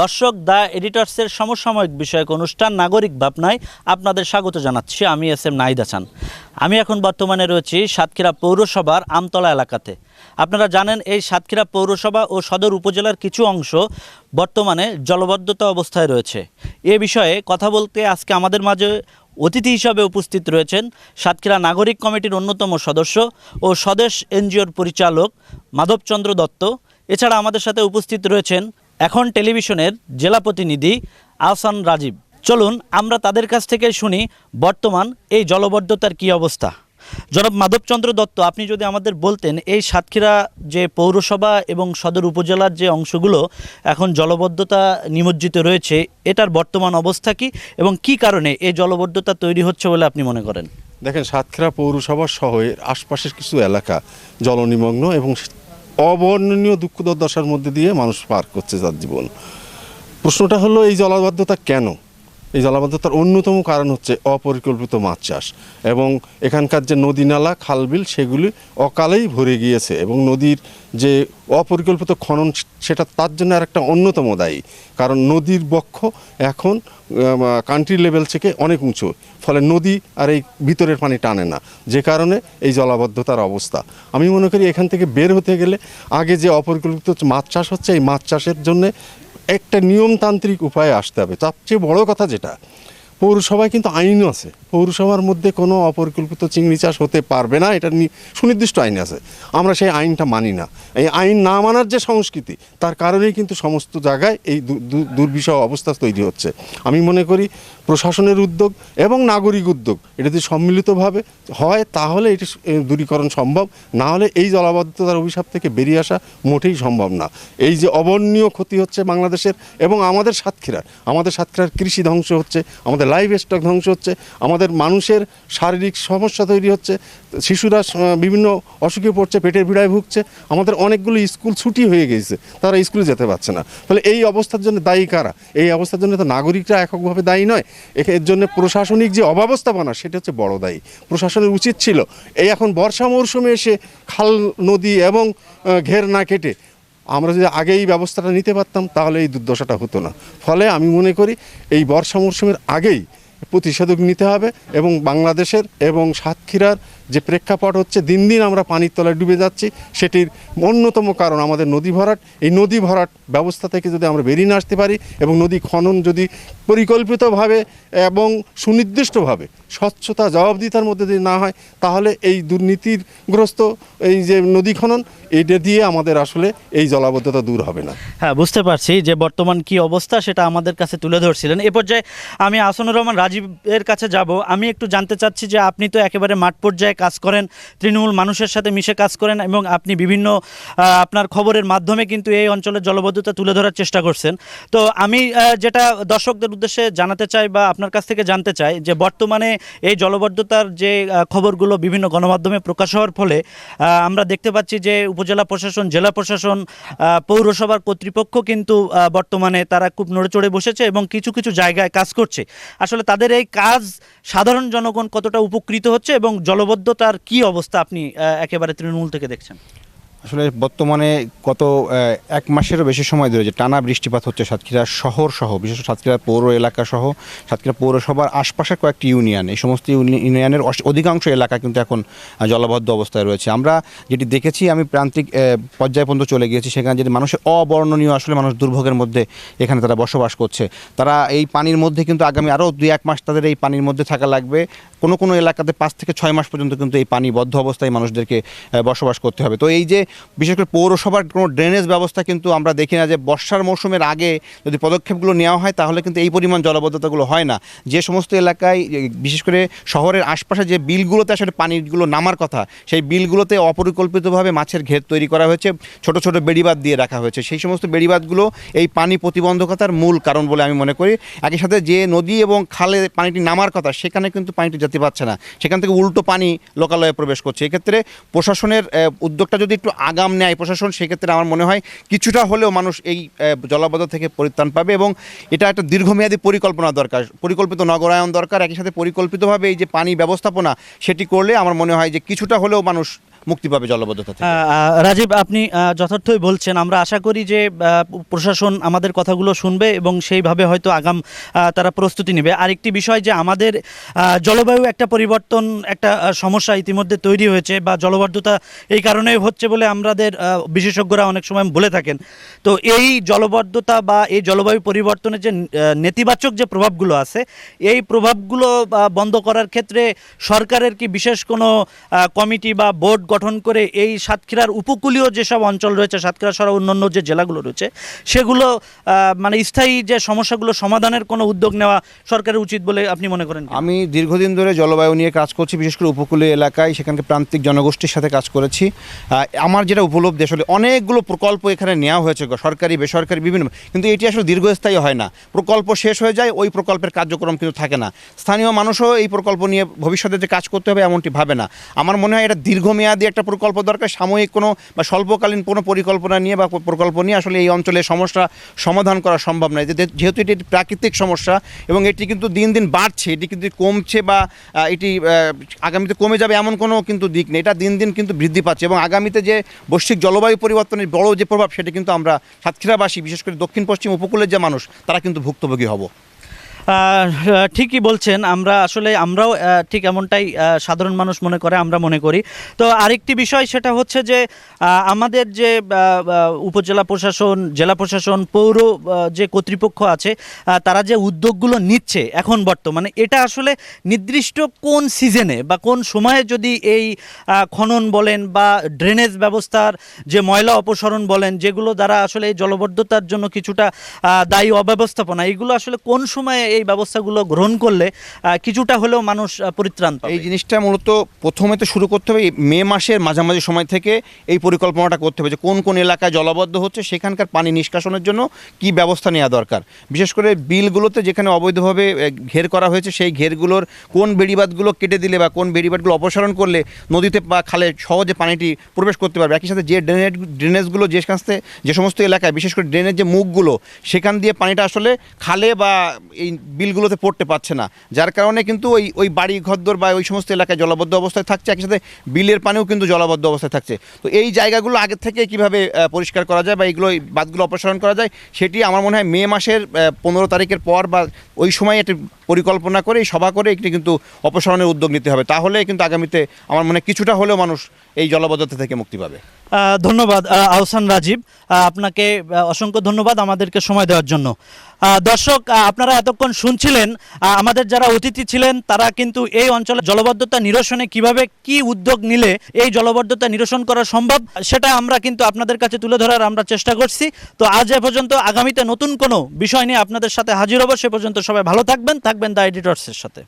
দর্শক, দ্য এডিটর্সের সমসাময়িক বিষয়ক অনুষ্ঠান নাগরিক ভাবনায় আপনাদের স্বাগত জানাচ্ছি। আমি এস এম নাহিদ আমি এখন বর্তমানে রয়েছি সাতক্ষীরা পৌরসভার আমতলা এলাকাতে। আপনারা জানেন, এই সাতক্ষীরা পৌরসভা ও সদর উপজেলার কিছু অংশ বর্তমানে জলবদ্ধতা অবস্থায় রয়েছে। এ বিষয়ে কথা বলতে আজকে আমাদের মাঝে অতিথি হিসাবে উপস্থিত রয়েছেন সাতক্ষীরা নাগরিক কমিটির অন্যতম সদস্য ও স্বদেশ এনজিওর পরিচালক মাধবচন্দ্র দত্ত। এছাড়া আমাদের সাথে উপস্থিত রয়েছেন এখন টেলিভিশনের জেলা প্রতিনিধি আহসান রাজীব। চলুন, আমরা তাদের কাছ থেকে শুনি বর্তমান এই জলবদ্ধতার কি অবস্থা। জনাব মাধবচন্দ্র দত্ত, আপনি যদি আমাদের বলতেন, এই সাতক্ষীরা যে পৌরসভা এবং সদর উপজেলার যে অংশগুলো এখন জলবদ্ধতা নিমজ্জিত রয়েছে, এটার বর্তমান অবস্থা কি এবং কি কারণে এই জলবদ্ধতা তৈরি হচ্ছে বলে আপনি মনে করেন? দেখেন, সাতক্ষীরা পৌরসভা সহ এর আশপাশের কিছু এলাকা জলনিমগ্ন এবং অবর্ণনীয় দুঃখ দুর্দশার মধ্যে দিয়ে মানুষ পার করছে তার জীবন। প্রশ্নটা হলো, এই জলাবদ্ধতা কেন? এই জলাবদ্ধতার অন্যতম কারণ হচ্ছে অপরিকল্পিত মাছ চাষ এবং এখানকার যে নদী নালা, খালবিল সেগুলি অকালেই ভরে গিয়েছে এবং নদীর যে অপরিকল্পিত খনন সেটা তার জন্য আর একটা অন্যতম দায়ী। কারণ নদীর বক্ষ এখন কান্ট্রি লেভেল থেকে অনেক উঁচু। ফলে নদী আর এই ভিতরের পানি টানে না। যে কারণে এই জলাবদ্ধতার অবস্থা। আমি মনে করি এখান থেকে বের হতে গেলে আগে যে অপরিকল্পিত মাছ চাষ হচ্ছে, এই মাছ চাষের জন্যে একটা নিয়মতান্ত্রিক উপায়ে আসতে হবে। সবচেয়ে চেয়ে বড় কথা যেটা পৌরসভায় কিন্তু আইনও আছে। পৌরসভার মধ্যে কোনো অপরিকল্পিত চিংড়ি চাষ হতে পারবে না, এটা সুনির্দিষ্ট আইন আছে। আমরা সেই আইনটা মানি না। এই আইন না মানার যে সংস্কৃতি, তার কারণেই কিন্তু সমস্ত জায়গায় এই দুর্বিষহ অবস্থা তৈরি হচ্ছে। আমি মনে করি প্রশাসনের উদ্যোগ এবং নাগরিক উদ্যোগ, এটা যদি সম্মিলিতভাবে হয়, তাহলে এটি দূরীকরণ সম্ভব। না হলে এই জলাবদ্ধতার অভিশাপ থেকে বেরিয়ে আসা মোটেই সম্ভব না। এই যে অবর্ণীয় ক্ষতি হচ্ছে বাংলাদেশের এবং আমাদের সাতক্ষীরার আমাদের সাতক্ষীরার কৃষি ধ্বংস হচ্ছে, আমাদের লাইভ স্টক ধ্বংস হচ্ছে, আমাদের মানুষের শারীরিক সমস্যা তৈরি হচ্ছে, শিশুরা বিভিন্ন অসুখে পড়ছে, পেটের পীড়ায় ভুগছে, আমাদের অনেকগুলো স্কুল ছুটি হয়ে গেছে, তারা স্কুলে যেতে পারছে না। ফলে এই অবস্থার জন্য দায়ী কারা? এই অবস্থার জন্য তো নাগরিকরা এককভাবে দায়ী নয় এর জন্য প্রশাসনিক যে অব্যবস্থাপনা, সেটা হচ্ছে বড় দায়ী। প্রশাসনের উচিত ছিল, এই এখন বর্ষা মৌসুমে এসে খাল, নদী এবং ঘের না কেটে আমরা যদি আগে এই ব্যবস্থাটা নিতে পারতাম, তাহলে এই দুর্দশাটা হতো না। ফলে আমি মনে করি, এই বর্ষা মরশুমের আগেই প্রতিষেধক নিতে হবে এবং বাংলাদেশের এবং সাতক্ষীরার যে প্রেক্ষাপট হচ্ছে, দিন দিন আমরা পানির তলায় ডুবে যাচ্ছি, সেটির অন্যতম কারণ আমাদের নদী ভরাট। এই নদী ভরাট ব্যবস্থা থেকে যদি আমরা বেরিয়ে না আসতে পারি এবং নদী খনন যদি পরিকল্পিতভাবে এবং সুনির্দিষ্টভাবে স্বচ্ছতা জবাবদিহিতার মধ্যে যদি না হয়, তাহলে এই দুর্নীতিগ্রস্ত এই যে নদী খনন, এটা দিয়ে আমাদের আসলে এই জলাবদ্ধতা দূর হবে না। হ্যাঁ বুঝতে পারছি যে বর্তমান কি অবস্থা, সেটা আমাদের কাছে তুলে ধরছিলেন। এ পর্যায়ে আমি আসনুর রহমান রাজীবের কাছে যাব। আমি একটু জানতে চাচ্ছি যে আপনি তো একেবারে মাঠ পর্যায়ে কাজ করেন, তৃণমূল মানুষের সাথে মিশে কাজ করেন এবং আপনি বিভিন্ন আপনার খবরের মাধ্যমে কিন্তু এই অঞ্চলের জলবদ্ধতা তুলে ধরার চেষ্টা করছেন। তো আমি যেটা দর্শকদের উদ্দেশ্যে জানাতে চাই বা আপনার কাছ থেকে জানতে চাই যে বর্তমানে এই জলবদ্ধতার যে খবরগুলো বিভিন্ন গণমাধ্যমে প্রকাশ হওয়ার ফলে আমরা দেখতে পাচ্ছি যে উপজেলা প্রশাসন, জেলা প্রশাসন পৌরসভার কর্তৃপক্ষ কিন্তু বর্তমানে তারা খুব নড়েচড়ে বসেছে এবং কিছু কিছু জায়গায় কাজ করছে। আসলে তাদের এই কাজ সাধারণ জনগণ কতটা উপকৃত হচ্ছে এবং জলবদ্ধতার কি অবস্থা আপনি একেবারে তৃণমূল থেকে দেখছেন? আসলে বর্তমানে আহ, এক মাসেরও বেশি সময় ধরে যে টানা বৃষ্টিপাত হচ্ছে সাতক্ষীরা শহর সহ বিশেষ সাতক্ষীরা পৌর এলাকা সহ সাতক্ষীরা পৌরসভার আশপাশের কয়েকটি ইউনিয়ন। এই সমস্ত ইউনিয়নের অধিকাংশ এলাকা কিন্তু এখন জলবদ্ধ অবস্থায় রয়েছে। আমরা যেটি দেখেছি আমি প্রান্তিক পর্যায় পর্যন্ত চলে গিয়েছি সেখানে যেটি মানুষের অবর্ণনীয় আসলে মানুষ দুর্ভোগের মধ্যে এখানে তারা বসবাস করছে। তারা এই পানির মধ্যে কিন্তু আগামী আরও দুই এক মাস তাদের এই পানির মধ্যে থাকা লাগবে। কোনো কোনো এলাকাতে পাঁচ থেকে ছয় মাস পর্যন্ত কিন্তু এই পানি বদ্ধ অবস্থায় মানুষদেরকে বসবাস করতে হবে। তো এই যে বিশেষ করে পৌরসভার কোনো ড্রেনেজ ব্যবস্থা কিন্তু আমরা দেখি না যে বর্ষার মৌসুমের আগে যদি পদক্ষেপগুলো নেওয়া হয় তাহলে কিন্তু এই পরিমাণ জলবদ্ধতাগুলো হয় না। যে সমস্ত এলাকায়, বিশেষ করে শহরের আশপাশে যে বিলগুলোতে আসলে পানিগুলো নামার কথা, সেই বিলগুলোতে অপরিকল্পিতভাবে মাছের ঘের তৈরি করা হয়েছে, ছোট ছোট বেড়িবাদ দিয়ে রাখা হয়েছে। সেই সমস্ত বেড়িবাঁধগুলো এই পানি প্রতিবন্ধকতার মূল কারণ বলে আমি মনে করি। একই সাথে যে নদী এবং খালে পানিটি নামার কথা, সেখানে কিন্তু পানিটি যেতে পারছে না। সেখান থেকে উল্টো পানি লোকালয়ে প্রবেশ করছে। এক্ষেত্রে প্রশাসনের উদ্যোগটা যদি একটু আগাম নেয় প্রশাসন, সেক্ষেত্রে আমার মনে হয় কিছুটা হলেও মানুষ এই জলাবদ্ধ থেকে পরিত্রাণ পাবে এবং এটা একটা দীর্ঘমেয়াদী পরিকল্পনা দরকার। পরিকল্পিত নগরায়ন দরকার, একই সাথে পরিকল্পিতভাবে এই যে পানি ব্যবস্থাপনা, সেটি করলে আমার মনে হয় যে কিছুটা হলেও মানুষ মুক্তি পাবে জলবদ্ধতা থেকে। রাজীব, আপনি যথার্থই বলছেন। আমরা আশা করি যে প্রশাসন আমাদের কথাগুলো শুনবে এবং সেইভাবে হয়তো আগাম তারা প্রস্তুতি নেবে। আরেকটি বিষয় যে, আমাদের জলবায়ু একটা পরিবর্তন, একটা সমস্যা ইতিমধ্যে তৈরি হয়েছে বা জলবদ্ধতা এই কারণে হচ্ছে বলে আমাদের বিশেষজ্ঞরা অনেক সময় বলে থাকেন। তো এই জলবদ্ধতা বা এই জলবায়ু পরিবর্তনের যে নেতিবাচক যে প্রভাবগুলো আছে, এই প্রভাবগুলো বন্ধ করার ক্ষেত্রে সরকারের কি বিশেষ কোনো কমিটি বা বোর্ড গঠন করে এই সাতক্ষীরার উপকূলীয় যেসব অঞ্চল রয়েছে, সাতক্ষীরা ছাড়া অন্যান্য যে জেলাগুলো রয়েছে, সেগুলো মানে স্থায়ী যে সমস্যাগুলো, সমাধানের কোনো উদ্যোগ নেওয়া সরকারের উচিত বলে আপনি মনে করেন আমি দীর্ঘদিন ধরে জলবায়ু নিয়ে কাজ করছি, বিশেষ করে উপকূলীয় এলাকায় সেখানকার প্রান্তিক জনগোষ্ঠীর সাথে কাজ করেছি। আমার যেটা উপলব্ধি, আসলে অনেকগুলো প্রকল্প এখানে নেওয়া হয়েছে, সরকারি, বেসরকারি, বিভিন্ন, কিন্তু এটি আসলে দীর্ঘস্থায়ী হয় না। প্রকল্প শেষ হয়ে যায়, ওই প্রকল্পের কার্যক্রম কিন্তু থাকে না। স্থানীয় মানুষও এই প্রকল্প নিয়ে ভবিষ্যতে যে কাজ করতে হবে, এমনটি ভাবে না। আমার মনে হয় এটা দীর্ঘমেয়াদী একটা প্রকল্প দরকার, সাময়িক কোনো বা স্বল্পকালীন কোনো পরিকল্পনা নিয়ে বা প্রকল্প নিয়ে আসলে এই অঞ্চলের সমস্যা সমাধান করা সম্ভব নয়। যেহেতু এটি প্রাকৃতিক সমস্যা এবং এটি কিন্তু দিন দিন বাড়ছে, এটি কিন্তু কমছে বা এটি আগামীতে কমে যাবে এমন কোনো কিন্তু দিক নেই। এটা দিন দিন কিন্তু বৃদ্ধি পাচ্ছে এবং আগামীতে যে বৈশ্বিক জলবায়ু পরিবর্তনের বড় যে প্রভাব, সেটা কিন্তু আমরা সাতক্ষীরাবাসী, বিশেষ করে দক্ষিণ পশ্চিম উপকূলের যে মানুষ, তারা কিন্তু ভুক্তভোগী হব। ঠিকই বলছেন। আমরা আসলে আমরাও ঠিক এমনটাই সাধারণ মানুষ মনে করে, আমরা মনে করি। তো আরেকটি বিষয় সেটা হচ্ছে যে আমাদের যে উপজেলা প্রশাসন, জেলা প্রশাসন, পৌর যে কর্তৃপক্ষ আছে তারা যে উদ্যোগগুলো নিচ্ছে এখন বর্তমানে, এটা আসলে নির্দিষ্ট কোন সিজনে বা কোন সময়ে যদি এই খনন বলেন বা ড্রেনেজ ব্যবস্থার যে ময়লা অপসারণ বলেন, যেগুলো দ্বারা আসলে এই জলবদ্ধতার জন্য কিছুটা দায়ী অব্যবস্থাপনা, এগুলো আসলে কোন সময়ে এই ব্যবস্থাগুলো গ্রহণ করলে কিছুটা হলেও মানুষ পরিত্রাণ পাবে। এই জিনিসটা মূলত প্রথমে তো শুরু করতে হবে মে মাসের মাঝামাঝি সময় থেকে এই পরিকল্পনাটা করতে হবে যে কোন কোন এলাকায় জলবদ্ধ হচ্ছে, সেখানকার পানি নিষ্কাশনের জন্য কি ব্যবস্থা নেওয়া দরকার। বিশেষ করে বিলগুলোতে যেখানে অবৈধভাবে ঘের করা হয়েছে, সেই ঘেরগুলোর কোন বেড়িবাঁধগুলো কেটে দিলে বা কোন বেড়িবাঁধগুলো অপসারণ করলে নদীতে বা খালে সহজে পানিটি প্রবেশ করতে পারবে। একই সাথে যে ড্রেনেজ, ড্রেনেজগুলো যে যে সমস্ত এলাকায়, বিশেষ করে ড্রেনের যে মুখগুলো, সেখান দিয়ে পানিটা আসলে খালে বা এই বিলগুলোতে পড়তে পারছে না। যার কারণে কিন্তু ওই ওই বাড়ি, ঘরদোর বা ওই সমস্ত এলাকায় জলবদ্ধ অবস্থায় থাকছে, একই সাথে বিলের পানিও কিন্তু জলাবদ্ধ অবস্থায় থাকছে। তো এই জায়গাগুলো আগে থেকে কীভাবে পরিষ্কার করা যায় বা এইগুলো, এই বাঁধগুলো অপসারণ করা যায়, সেটি আমার মনে হয় মে মাসের পনেরো তারিখের পর বা ওই সময় একটি পরিকল্পনা করে, সভা করে একটি কিন্তু অপসারণের উদ্যোগ নিতে হবে। তাহলে কিন্তু আগামীতে আমার মনে কিছুটা হলেও মানুষ এই জলবদ্ধতা থেকে মুক্তি পাবে। ধন্যবাদ আহ, আহসান রাজীব। আপনাকে অসংখ্য ধন্যবাদ আমাদেরকে সময় দেওয়ার জন্য। দর্শক আপনারা এতক্ষণ শুনছিলেন আমাদের যারা অতিথি ছিলেন তারা কিন্তু এই অঞ্চলে জলবদ্ধতা নিরসনে কীভাবে কি উদ্যোগ নিলে এই জলবদ্ধতা নিরসন করা সম্ভব সেটা আমরা কিন্তু আপনাদের কাছে তুলে ধরার আমরা চেষ্টা করছি। তো আজ এ পর্যন্ত আগামীতে নতুন কোনো বিষয় নিয়ে আপনাদের সাথে হাজির হব সে পর্যন্ত সবাই ভালো থাকবেন থাকবেন দ্য এডিটর্সের সাথে।